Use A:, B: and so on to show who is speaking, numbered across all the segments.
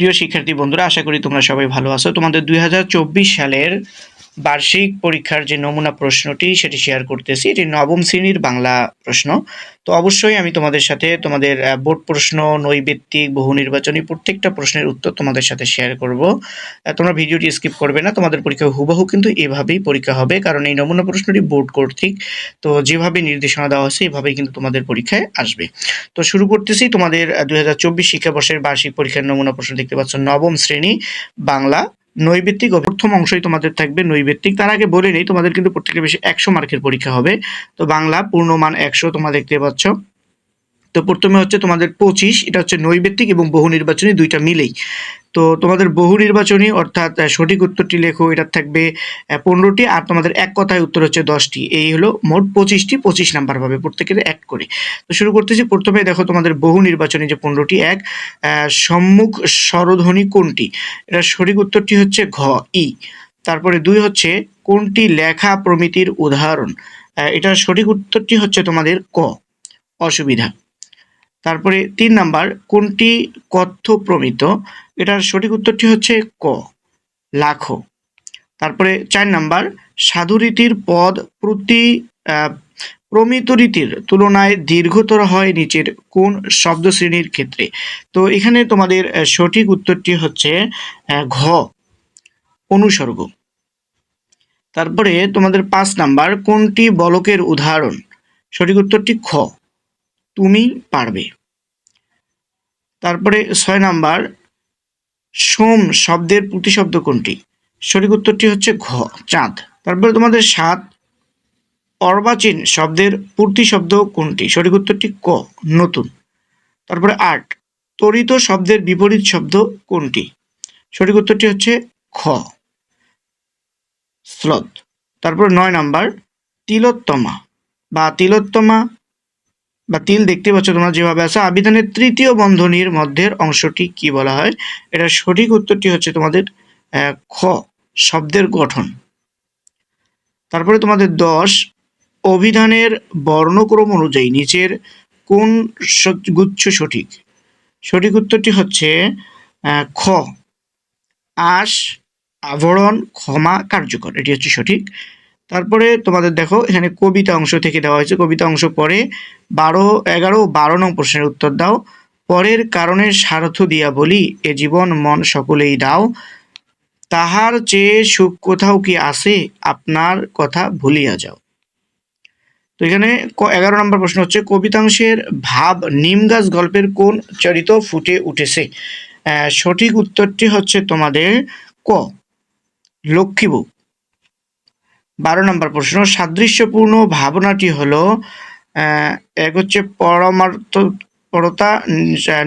A: প্রিয় শিক্ষার্থী বন্ধুরা আশা করি তোমরা সবাই ভালো আছো। তোমাদের দুই হাজার চব্বিশ সালের বার্ষিক পরীক্ষার যে নমুনা প্রশ্নটি, সেটি শেয়ার করতেছি। এটি নবম শ্রেণির বাংলা প্রশ্ন। তো অবশ্যই আমি তোমাদের সাথে তোমাদের বোর্ড প্রশ্ন, নৈবেত্তিক, বহু নির্বাচনী প্রত্যেকটা প্রশ্নের উত্তর তোমাদের সাথে শেয়ার করব। তোমরা ভিডিওটি স্কিপ করবে না, তোমাদের পরীক্ষা হুবহু কিন্তু এভাবেই পরীক্ষা হবে, কারণ এই নমুনা প্রশ্নটি বোর্ড কর্তৃক, তো যেভাবে নির্দেশনা দেওয়া হয়েছে, এভাবেই কিন্তু তোমাদের পরীক্ষায় আসবে। তো শুরু করতেছি তোমাদের দুই হাজার চব্বিশ শিক্ষাবর্ষের বার্ষিক পরীক্ষার নমুনা প্রশ্ন দেখতে পাচ্ছ, নবম শ্রেণি বাংলা নৈবেত্তিক প্রথম অংশই তোমাদের থাকবে নৈবেত্তিক। তার আগে বলে নেই, তোমাদের কিন্তু প্রত্যেকটা বেশি একশো মার্কের পরীক্ষা হবে। তো বাংলা পূর্ণমান একশো তোমরা দেখতে পাচ্ছ। তো প্রথমে হচ্ছে তোমাদের পঁচিশ, এটা হচ্ছে নৈবেত্তিক এবং বহু নির্বাচনী দুইটা মিলেই। তো তোমাদের বহু নির্বাচনী অর্থাৎ সঠিক উত্তরটি লেখো, এটা থাকবে পনেরোটি আর তোমাদের এক কথায় উত্তর হচ্ছে দশটি। এই হলো মোট পঁচিশটি, পঁচিশ নাম্বার পাবে প্রত্যেকের এক করে। তো শুরু করতেছি, প্রথমে দেখো তোমাদের বহু নির্বাচনী যে পনেরোটি, এক সম্মুখ স্বরধ্বনি কোনটি? এটা সঠিক উত্তরটি হচ্ছে ঘ, ই। তারপরে দুই হচ্ছে কোনটি লেখা প্রমিতির উদাহরণ? এটার সঠিক উত্তরটি হচ্ছে তোমাদের ক। অসুবিধা। তারপরে তিন নাম্বার, কোনটি কথ্য প্রমিত এটার সঠিক উত্তরটি হচ্ছে ক, লাখো। তারপরে চার নাম্বার সাধুরীতির পদ প্রতি প্রমিত রীতির তুলনায় দীর্ঘতর হয় নিচের কোন শব্দ শ্রেণির ক্ষেত্রে? তো এখানে তোমাদের সঠিক উত্তরটি হচ্ছে ঘ, অনুসর্গ। তারপরে তোমাদের পাঁচ নাম্বার, কোনটি বলকের উদাহরণ? সঠিক উত্তরটি খ। তুমি পারবে। তারপরে ছয় নাম্বার, সোম শব্দের প্রতিশব্দ কোনটি? সঠিক উত্তরটি হচ্ছে ঘ, চাঁদ। তারপরে তোমাদের সাত, অর্বাচীন শব্দের প্রতিশব্দ কোনটি? সঠিক উত্তরটি ক, নতুন। তারপরে আট, তরিত শব্দের বিপরীত শব্দ কোনটি? সঠিক উত্তরটি হচ্ছে খ, স্লথ। তারপর নয় নাম্বার, তিলোত্তমা। বা তিলোত্তমা বা তিল দেখতে পাচ্ছ তোমরা যেভাবে আছে। আবিধানের তৃতীয় বন্ধনীর মধ্যের অংশটি কি বলা হয়? এটা সঠিক উত্তরটি হচ্ছে তোমাদের খ, শব্দের গঠন। তারপরে তোমাদের দশ, অভিধানের বর্ণক্রম অনুযায়ী নিচের কোন গুচ্ছ সঠিক? সঠিক উত্তরটি হচ্ছে খ, আশ আভরণ ক্ষমা কার্যকর। এটি হচ্ছে সঠিক। তারপরে তোমাদের দেখো, এখানে কবিতা অংশ থেকে দেওয়া হয়েছে। কবিতা অংশ পরে বারো, এগারো বারো নং প্রশ্নের উত্তর দাও। পরের কারণে স্বার্থ দিয়া বলি, এ জীবন মন সকলেই দাও। তাহার চেয়ে সুখ কোথাও কি আছে? আপনার কথা ভুলিয়া যাও। তো এখানে এগারো নম্বর প্রশ্ন হচ্ছে, কবিতাংশের ভাব নিম গাছ গল্পের কোন চরিত ফুটে উঠেছে? সঠিক উত্তরটি হচ্ছে তোমাদের ক লক্ষ্মীবু বারো নম্বর প্রশ্ন, সাদৃশ্যপূর্ণ ভাবনাটি হলো এক হচ্ছে পরমার্থ, পরতা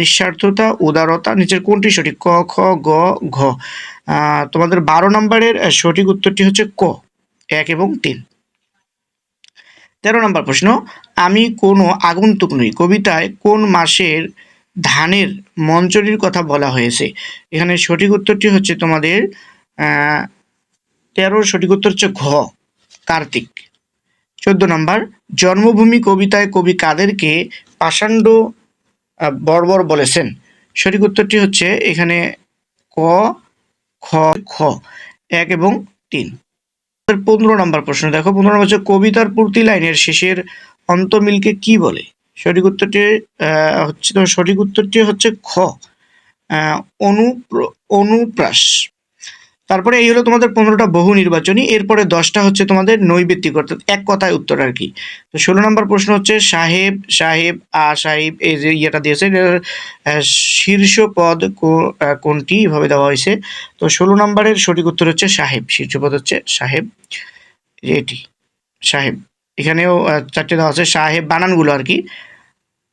A: নিঃস্বার্থতা, উদারতা, নিচের কোনটি সঠিক? ক, খ, গ, ঘ। তোমাদের বারো নম্বরের সঠিক উত্তরটি হচ্ছে ক, এক এবং তিন। তেরো নম্বর প্রশ্ন, আমি কোনো আগন্তুক নই। কবিতায় কোন মাসের ধানের মঞ্চরির কথা বলা হয়েছে? এখানে সঠিক উত্তরটি হচ্ছে তোমাদের তেরোর সঠিক উত্তর হচ্ছে ঘ। কার্তিক। চোদ্দ নম্বর, জন্মভূমি কবিতায় কবি কাদেরকে পাষাণ্ড বর্বর বলেছেন। সঠিক উত্তরটি হচ্ছে এখানে ক, খ খ, এক এবং তিন। পনেরো নম্বর প্রশ্ন দেখো। পনেরো নম্বর হচ্ছে, কবিতার প্রতি লাইনের শেষের অন্তমিলকে কি বলে? সঠিক উত্তরটি হচ্ছে, সঠিক উত্তরটি হচ্ছে খ। অনুপ্র- অনুপ্রাস। তারপরে এই হলো তোমাদের পনেরোটা বহু নির্বাচনী, এরপরে দশটা হচ্ছে তোমাদের নৈবেত্তিক, অর্থাৎ এক কথায় উত্তর আর কি। তো ষোলো নম্বর প্রশ্ন হচ্ছে, সাহেব সাহেব, আ, সাহেব, এই যে ইয়েটা দিয়েছে শীর্ষ পদ কোনটি, এভাবে দেওয়া হয়েছে। তো ষোলো নম্বরের সঠিক উত্তর হচ্ছে সাহেব, শীর্ষ পদ হচ্ছে সাহেব এটি, সাহেব। এখানেও চারটে দেওয়া আছে, সাহেব বানানগুলো আর কি।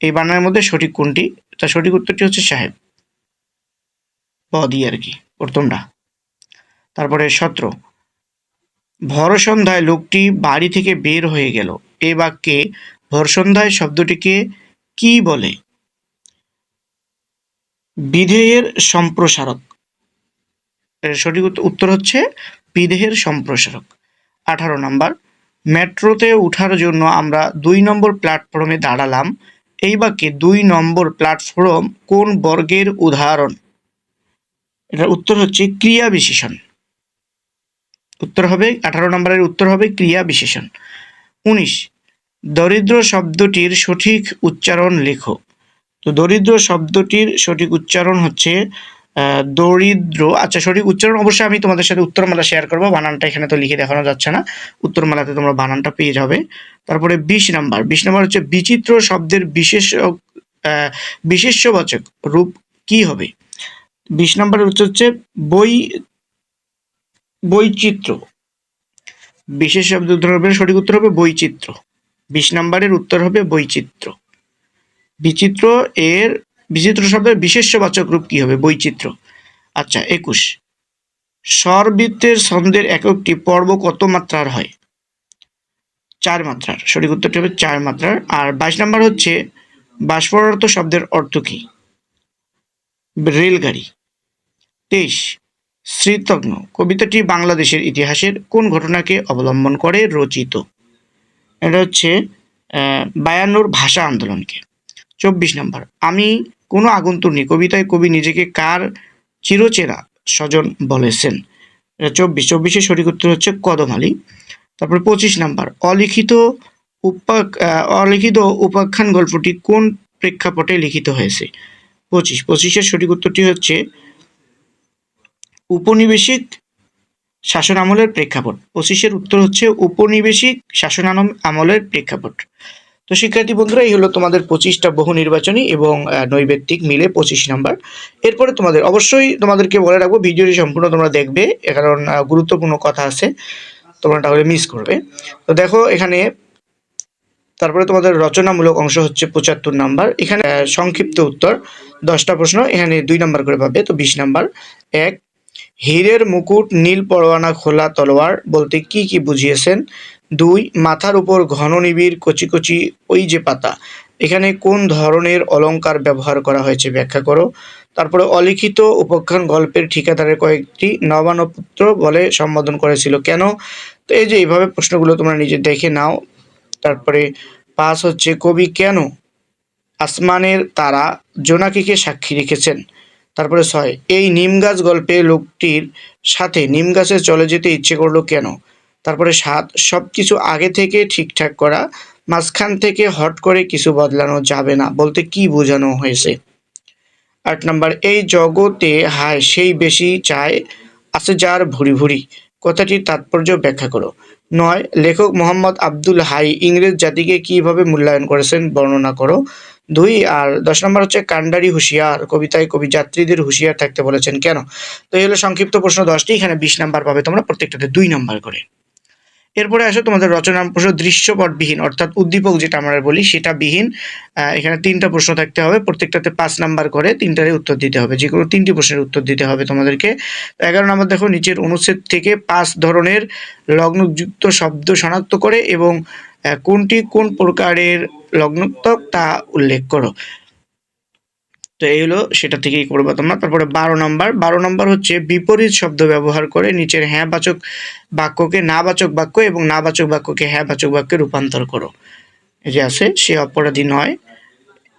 A: এই বানানের মধ্যে সঠিক কোনটি, তার সঠিক উত্তরটি হচ্ছে সাহেব, পদই আর কি, প্রথমটা। তারপরে সতেরো ভরসন্ধ্যায় লোকটি বাড়ি থেকে বের হয়ে গেল। এ বাক্যে ভরসন্ধ্যায় শব্দটিকে কি বলে? বিধেয়ের সম্প্রসারক। সঠিক উত্তর হচ্ছে বিধেয়ের সম্প্রসারক। আঠারো নম্বর, মেট্রোতে ওঠার জন্য আমরা দুই নম্বর প্ল্যাটফর্মে দাঁড়ালাম। এই বাক্যে দুই নম্বর প্ল্যাটফর্ম কোন বর্গের উদাহরণ? এটার উত্তর হচ্ছে ক্রিয়া বিশেষণ। উত্তর হবে, আঠারো নম্বরের উত্তর হবে ক্রিয়া বিশেষণ। উনিশ, দরিদ্র শব্দটির সঠিক উচ্চারণ লেখো। তো দরিদ্র শব্দটির সঠিক উচ্চারণ হচ্ছে দরিদ্র। আচ্ছা সঠিক উচ্চারণ অবশ্যই আমি তোমাদের সাথে উত্তরমালা শেয়ার করব। বানানটা এখানে তো লিখে দেখানো যাচ্ছে না। উত্তরমালাতে তোমরা বানানটা পেয়ে যাবে। তারপরে বিশ নাম্বার। বিশ নাম্বার হচ্ছে, বিচিত্র শব্দের বিশেষ বিশেষ্যবাচক রূপ কি হবে? বিশ নম্বরের উত্তর হচ্ছে, বই বৈচিত্র্য। বিশেষ শব্দ হবে সঠিক উত্তর হবে বৈচিত্র্য। বিশ নম্বরের উত্তর হবে বৈচিত্র্য। বিচিত্র এর বিচিত্র শব্দের বিশেষ্যবাচক রূপ কি হবে? বৈচিত্র্য। আচ্ছা একুশ। স্বরবৃত্তের ছন্দের এককটি পর্ব কত মাত্রার হয়? চার মাত্রার। সঠিক উত্তরটি হবে চার মাত্রার। আর বাইশ নাম্বার হচ্ছে বাষ্পরার্থ শব্দের অর্থ কি? রেলগাড়ি। তেইশ। শ্রীতজ্ঞ। কবিতাটি বাংলাদেশের ইতিহাসের কোন ঘটনাকে অবলম্বন করে রচিত? এটা হচ্ছে বায়ান্নর ভাষা আন্দোলনকে। চব্বিশ নম্বর, আমি কোনো আগন্তুক নেই, কবিতায় কবি নিজেকে কার চিরচেরা স্বজন বলেছেন? চব্বিশ, চব্বিশের সঠিক উত্তর হচ্ছে কদম আলী। তারপরে পঁচিশ নাম্বার, অলিখিত উপাক অলিখিত উপাখ্যান গল্পটি কোন প্রেক্ষাপটে লিখিত হয়েছে? পঁচিশ, পঁচিশের সঠিক উত্তরটি হচ্ছে উপনিবেশিক শাসন আমলের প্রেক্ষাপট। পঁচিশের উত্তর হচ্ছে উপনিবেশিক শাসন আমলের প্রেক্ষাপট। তো শিক্ষার্থী বন্ধুরা, এই হলো তোমাদের পঁচিশটা বহু নির্বাচনী এবং নৈবেত্তিক মিলে পঁচিশ নাম্বার। এরপরে তোমাদের, অবশ্যই তোমাদেরকে বলে রাখব, ভিডিওটি সম্পূর্ণ তোমরা দেখবে কারণ গুরুত্বপূর্ণ কথা আছে, তোমরা তাহলে মিস করবে। তো দেখো এখানে, তারপরে তোমাদের রচনামূলক অংশ হচ্ছে পঁচাত্তর নাম্বার। এখানে সংক্ষিপ্ত উত্তর, দশটা প্রশ্ন, এখানে দুই নাম্বার করে পাবে তো বিশ নাম্বার। এক হীরের মুকুট, নীল পরোয়ানা, খোলা তলোয়ার বলতে কি কি বুঝিয়েছেন? দুই, মাথার উপর ঘন নিবিড়, কচি কচি ওই যে পাতা। এখানে কোন ধরনের অলংকার ব্যবহার করা হয়েছে ব্যাখ্যা করো। তারপরে অলিখিত উপাখ্যান গল্পের ঠিকাদারের কয়েকটি নবানপুত্র বলে সম্বোধন করেছিল। কেন? তো এই যে এইভাবে প্রশ্নগুলো তোমরা নিজে দেখে নাও। তারপরে পাঁচ হচ্ছে, কবি কেন আসমানের তারা জোনাকিকে সাক্ষী রেখেছেন? তারপরে ছয়, এই নিম গাছ গল্পে লোকটির সাথে নিম গাছে চলে যেতে ইচ্ছে করল কেন? তারপরে সাত সব কিছু আগে থেকে ঠিকঠাক করা, মাঝখান থেকে হট করে কিছু বদলানো যাবে না বলতে কি বোঝানো হয়েছে? আট নাম্বার, এই জগতে হায় সেই বেশি চায়, আছে যার ভুরি ভুরি। কথাটির তাৎপর্য ব্যাখ্যা করো। নয়, লেখক মোহাম্মদ আব্দুল হাই ইংরেজ জাতিকে কীভাবে মূল্যায়ন করেছেন বর্ণনা করো। দুই, আর দশ নম্বর হচ্ছে কান্ডারি হুঁশিয়ার, কবিতায় কবি যাত্রীদের হুঁশিয়ার থাকতে বলেছেন কেন? তো এই হলো সংক্ষিপ্ত প্রশ্ন দশটি, এখানে বিশ নাম্বার পাবে তোমরা প্রত্যেকটাতে দুই নাম্বার করে। এরপরে আসো তোমাদের রচনা প্রশ্ন দৃশ্যপটবিহীন, অর্থাৎ উদ্দীপক যেটা আমরা বলি সেটা বিহীন এখানে তিনটা প্রশ্ন থাকতে হবে, প্রত্যেকটাতে পাঁচ নাম্বার করে তিনটারে উত্তর দিতে হবে যে কোনো তিনটি প্রশ্নের উত্তর দিতে হবে তোমাদেরকে। এগারো নম্বর দেখো, নিচের অনুচ্ছেদ থেকে পাঁচ ধরনের লগ্নযুক্ত শব্দ শনাক্ত করে এবং কোনটি কোন প্রকারের লগ্নোক্তক তা উল্লেখ করো। তো এই হলো, সেটা থেকেই করব তোমরা। তারপরে বারো নম্বর। বারো নম্বর হচ্ছে বিপরীত শব্দ ব্যবহার করে নিচের হ্যাঁ বাচক বাক্যকে না বাচক বাক্য এবং না বাচক বাক্যকে হ্যাঁ বাচক বাক্যে রূপান্তর করো। এই যে আছে, সে অপরাধী নয়।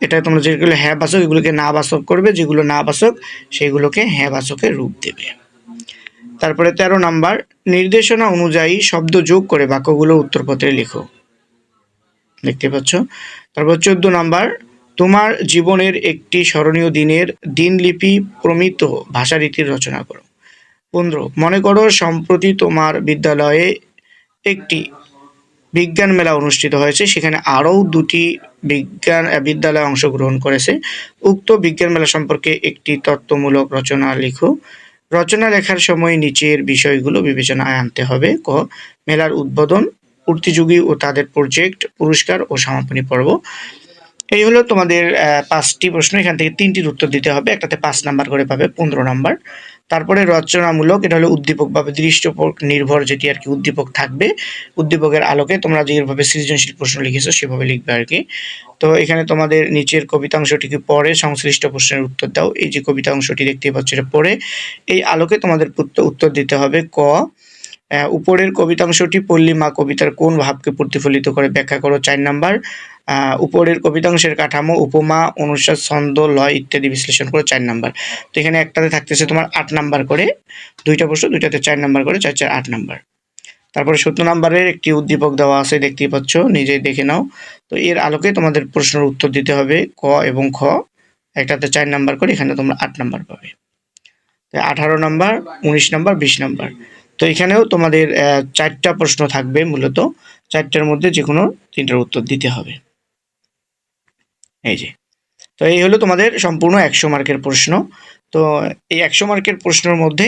A: এটা তোমরা যেগুলো হ্যাঁ বাচক, এগুলোকে না বাচক করবে। যেগুলো না বাচক সেগুলোকে হ্যাঁ বাচকের রূপ দেবে। তারপরে তেরো নাম্বার, নির্দেশনা অনুযায়ী শব্দ যোগ করে বাক্যগুলো উত্তরপত্রে লেখো। দেখতে পাচ্ছ। তারপর চোদ্দ নাম্বার, তোমার জীবনের একটি স্মরণীয় দিনের দিনলিপি প্রমিত ভাষারীতির রচনা করো। পনেরো মনে করো সম্প্রতি তোমার বিদ্যালয়ে একটি বিজ্ঞান মেলা অনুষ্ঠিত হয়েছে, সেখানে আরও দুটি বিজ্ঞান বিদ্যালয় অংশগ্রহণ করেছে। উক্ত বিজ্ঞান মেলা সম্পর্কে একটি তত্ত্বমূলক রচনা লিখো। রচনা লেখার সময় নিচের বিষয়গুলো বিবেচনায় আনতে হবে। ক, মেলার উদ্বোধন। প্রতিযোগী ও তাদের প্রজেক্ট পুরস্কার ও সমাপনী পর্ব। এই হলো তোমাদের পাঁচটি প্রশ্ন। এখান থেকে তিনটির উত্তর দিতে হবে। একটাতে পাঁচ নাম্বার করে পাবে পনেরো নাম্বার। তারপরে রচনামূলক, এটা হলো উদ্দীপক বা দৃষ্ট নির্ভর যেটি আর কি উদ্দীপক থাকবে। উদ্দীপকের আলোকে তোমরা যেভাবে সৃজনশীল প্রশ্ন লিখেছো, সেভাবে লিখবে আর কি। তো এখানে তোমাদের নিচের কবিতাংশটিকে পড়ে সংশ্লিষ্ট প্রশ্নের উত্তর দাও। এই যে কবিতা অংশটি দেখতে পাচ্ছ, এটা পড়ে। এই আলোকে তোমাদের উত্তর দিতে হবে ক উপরের কবিতাংশটি পল্লীমা কবিতার কোন ভাবকে প্রতিফলিত করে? ব্যাখ্যা করো, চার নাম্বার। উপরের কবিতাংশের কাঠামো, উপমা অনুসার ছন্দ, লয় ইত্যাদি বিশ্লেষণ করে, চার নাম্বার। তো এখানে একটাতে থাকতেছে তোমার আট নাম্বার করে। দুইটা প্রশ্ন, দুইটাতে চার নাম্বার করে, চার চার, আট নাম্বার। তারপরে সত্য নাম্বারের একটি উদ্দীপক দেওয়া আছে, দেখতেই পাচ্ছ, নিজেই দেখে নাও। তো এর আলোকে তোমাদের প্রশ্নের উত্তর দিতে হবে, ক এবং খ। একটাতে চার নাম্বার করে, এখানে তোমরা আট নাম্বার পাবে। আঠারো নাম্বার, উনিশ নাম্বার, বিশ নাম্বার। তো এখানেও তোমাদের চারটা প্রশ্ন থাকবে মূলত। চারটার মধ্যে যে কোনো তিনটার উত্তর দিতে হবে। এই যে। তো এই হলো তোমাদের সম্পূর্ণ একশো মার্কের প্রশ্ন। তো এই একশো মার্কের প্রশ্নের মধ্যে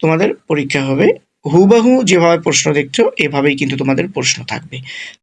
A: তোমাদের পরীক্ষা হবে, হুবাহু যেভাবে প্রশ্ন দেখছ, এভাবেই কিন্তু তোমাদের প্রশ্ন থাকবে।